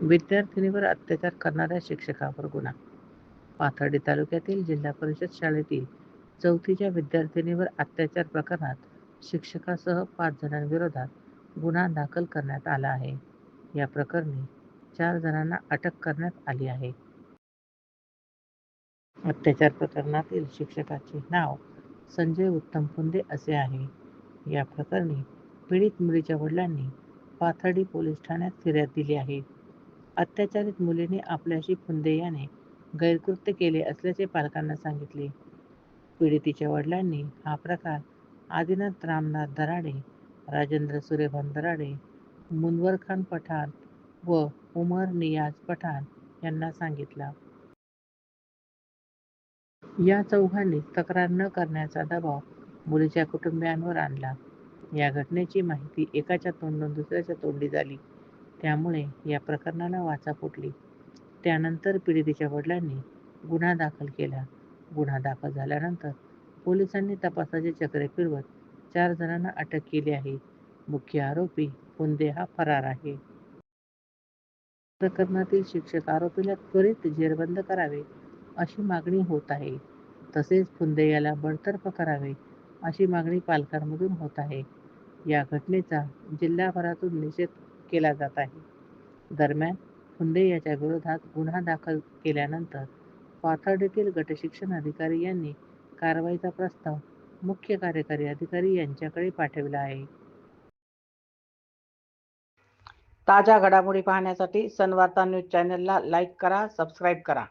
विद्यार्थिनीवर अत्याचार करणाऱ्या शिक्षकावर गुन्हा. पाथर्डी तालुक्यातील जिल्हा परिषद शाळेतील चौथीच्या विद्यार्थिनीवर अत्याचार प्रकरणात शिक्षकासह पाच जणांविरोधात गुन्हा दाखल करण्यात आला आहे. या प्रकरणी चार जणांना अटक करण्यात आली आहे. अत्याचार प्रकरणातील शिक्षकाचे नाव संजय उत्तम फुंदे असे आहे. या प्रकरणी पीडित मुलीच्या वडिलांनी पाथर्डी पोलीस ठाण्यात फिर्याद दिली आहे. अत्याचारित मुलीने आपल्याशी फुंदेयाने गैरकृत्य केले असल्याचे पालकांना सांगितले. पीडितीच्या वडिलांनी हा प्रकार आदिनाथ रामनाथ दराडे राजेंद्र सुरेभान दराडे मुनवर खान पठाण व उमर नियाज पठाण यांना सांगितला. या चौघांनी तक्रार न करण्याचा दबाव मुलीच्या कुटुंबियांवर आणला. या घटनेची माहिती एकाच्या तोंडून दुसऱ्याच्या तोंडी झाली. त्यामुळे या प्रकरणाला वाचा फुटली. त्यानंतर पीडितेच्या वडिलांनी गुन्हा दाखल केला. गुन्हा दाखल झाल्यानंतर पोलिसांनी तपासाचे चक्रे फिरवत चार जणांना अटक केली आहे. मुख्य आरोपी पुंदे हा फरार आहे. प्रकरणातील शिक्षक आरोपीला त्वरित जेरबंद करावे अशी मागणी होत आहे. तसेच फुंदे याला बडतर्फ करावे अशी मागणी पालकांमधून होत आहे. या घटनेचा जिल्हाभरातून निषेध केला जात आहे. दरम्यान फुंदे याच्या विरोधात गुन्हा दाखल केल्यानंतर पाथर्डीतील गटशिक्षण अधिकारी यांनी कारवाईचा प्रस्ताव मुख्य कार्यकारी अधिकारी यांच्याकडे पाठविला आहे. ताज्या घडामोडी पाहण्यासाठी सनवार्ता न्यूज चॅनलला लाईक करा सबस्क्राईब करा.